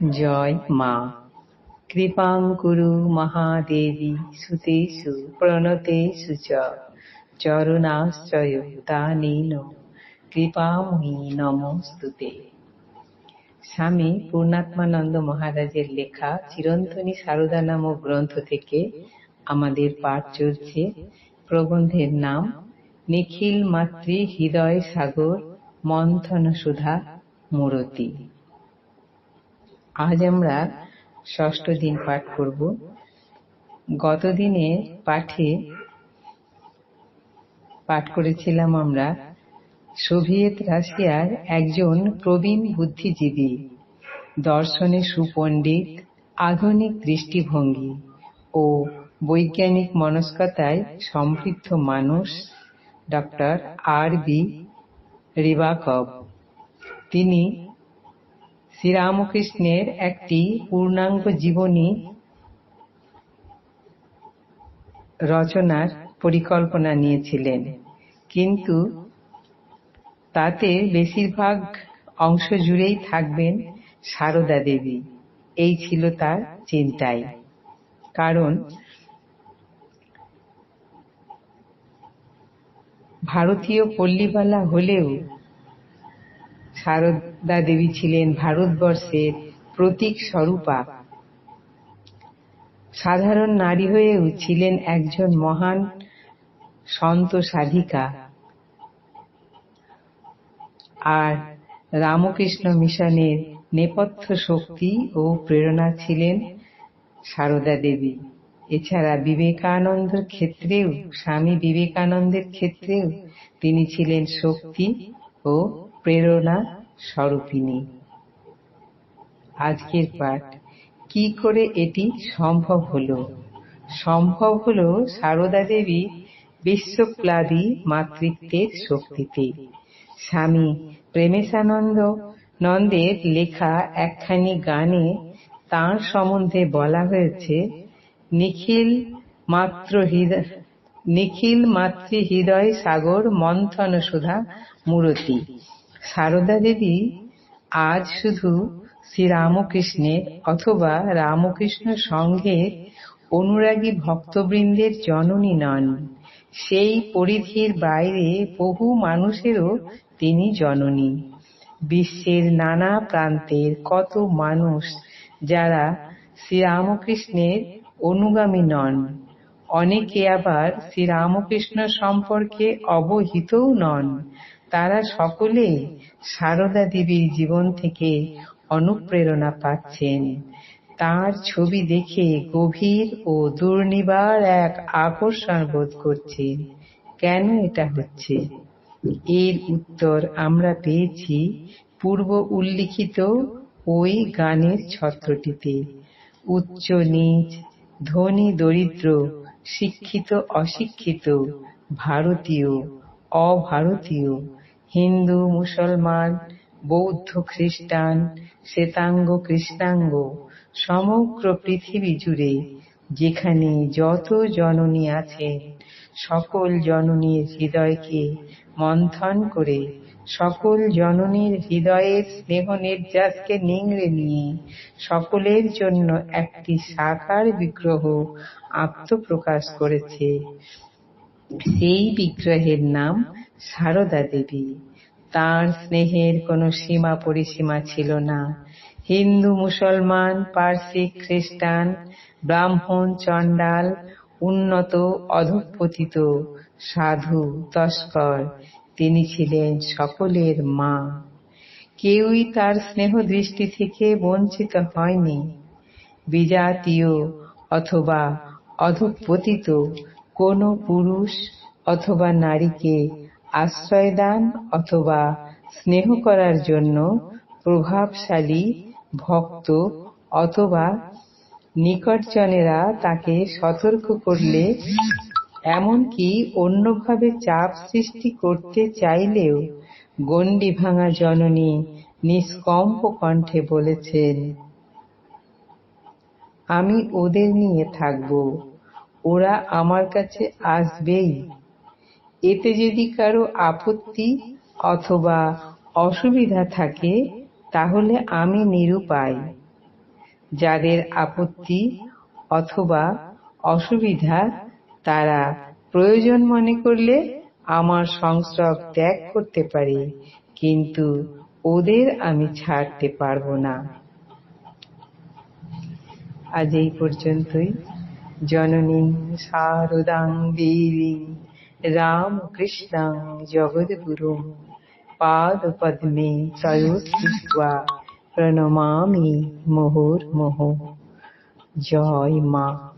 জয় মা। কৃপাং কুরু মহাদেবী সুতেষু প্রণতেষু চ। চরণাশ্রয় দানেন। নমস্তুতে। স্বামী পূর্ণাত্মানন্দ মহারাজের লেখা চিরন্তনী সারদা নামক গ্রন্থ থেকে আমাদের পাঠ চলছে। প্রবন্ধের নাম, নিখিল মাতৃ হৃদয় সাগর মন্থন সুধা মূরতি। আজ আমরা ষষ্ঠ দিন পাঠ করব। গত দিনে পাঠে পাঠ করেছিলাম আমরা, সোভিয়েত রাশিয়ার একজন প্রবীণ বুদ্ধিজীবী, দর্শনে সুপণ্ডিত, আধুনিক দৃষ্টিভঙ্গি ও বৈজ্ঞানিক মনস্কতায় সমৃদ্ধ মানুষ ডক্টর আর বি রিবাকব। তিনি শ্রীরামকৃষ্ণের একটি পূর্ণাঙ্গ জীবনী রচনার পরিকল্পনা নিয়েছিলেন। কিন্তু তাতে বেশিরভাগ অংশ জুড়েই থাকবেন সারদা দেবী। এই ছিল তার চিন্তায় কারণ ভারতীয় পল্লীবালা হলেও সারদা দেবী ছিলেন ভারতবর্ষের প্রতীক স্বরূপা। সাধারণ নারী হয়েও ছিলেন একজন মহান সন্ত সাধিকা। আর রামকৃষ্ণ মিশনের নেপথ্য শক্তি ও প্রেরণা ছিলেন সারদা দেবী এছাড়া বিবেকানন্দের ক্ষেত্রেও, স্বামী বিবেকানন্দের ক্ষেত্রেও তিনি ছিলেন শক্তি ও প্রেরণা স্বরূপিণী। আজকের পাঠ, কি করে এটি সম্ভব হলো? সম্ভব হলো সারদা দেবী বিশ্বপ্লাবী মাতৃত্বের শক্তিতে। স্বামী প্রেমেশানন্দ নন্দের লেখা একখানি গানে তাঁর সম্বন্ধে বলা হয়েছে, নিখিল মাত্র হৃদয়, নিখিল মাতৃ হৃদয় সাগর মন্থন সুধা মূরতি। সারদা দেবী আজ শুধু শ্রীরামকৃষ্ণের অথবা রামকৃষ্ণ সংঘের অনুরাগী ভক্তবৃন্দের জননী নন। সেই পরিধির বাইরে বহু মানুষেরও তিনি জননী। বিশ্বের নানা প্রান্তের কত মানুষ যারা শ্রীরামকৃষ্ণের অনুগামী নন। অনেকে আবার শ্রীরামকৃষ্ণ সম্পর্কে অবহিতও নন। তারা সকলেই সারদা দেবীর জীবন থেকে অনুপ্রেরণা পাচ্ছেন। তার ছবি দেখে গভীর ও দুর্নিবার এক আকর্ষণ বোধ করছেন কেন এটা হচ্ছে? এর উত্তর আমরা পেয়েছি পূর্ব উল্লিখিত ওই গানের ছত্রটিতে। উচ্চ নিচ, ধনী দরিদ্র, শিক্ষিত অশিক্ষিত, ভারতীয়, অভারতীয় হিন্দু, মুসলমান, বৌদ্ধ, খ্রিস্টান, শ্বেতাঙ্গ, কৃষ্ণাঙ্গ, সমগ্র পৃথিবী জুড়ে যেখানে যত জননী আছেন সকল জননীর হৃদয়কে মন্থন করে সকল জননীর হৃদয়ের স্নেহ নির্যাসকে নিংড়ে নিয়ে সকলের জন্য একটি সাকার বিগ্রহ আত্মপ্রকাশ করেছে। সেই বিগ্রহের নাম সারদা দেবী, তার স্নেহের কোনো সীমা পরিসীমা ছিল না। হিন্দু, মুসলমান, পার্সি, খ্রিস্টান, ব্রাহ্মণ, চণ্ডাল, উন্নত, অধঃপতিত, সাধু, তস্কর, তিনি ছিলেন সকলের মা। কেউই তার স্নেহ দৃষ্টি থেকে বঞ্চিত হয়নি। বিজাতীয় অথবা অধঃপতিত কোনো পুরুষ অথবা নারীকে আশ্রয়দান অথবা স্নেহ করার জন্য প্রভাবশালী ভক্ত অথবা নিকটজনেরা তাকে সতর্ক করলে, এমনকি অন্যভাবে চাপ সৃষ্টি করতে চাইলেও গণ্ডি ভাঙা জননী নিষ্কম্প কণ্ঠে বলেছেন, আমি ওদের নিয়ে থাকব। ওরা আমার কাছে আসবেই। এতে যদি কারও আপত্তি অথবা অসুবিধা থাকে, তাহলে আমি নিরুপায়। যাদের আপত্তি অথবা অসুবিধা, তারা প্রয়োজন মনে করলে আমার সংস্রব ত্যাগ করতে পারে, কিন্তু ওদের আমি ছাড়তে পারব না। আজ এই পর্যন্তই। জননী শারদাং দেবী रामकृष्णं जगद्गुरुं पादपद्मे सयोस्थित्वा प्रणमामि मुहुर्मुहुः। जय मा।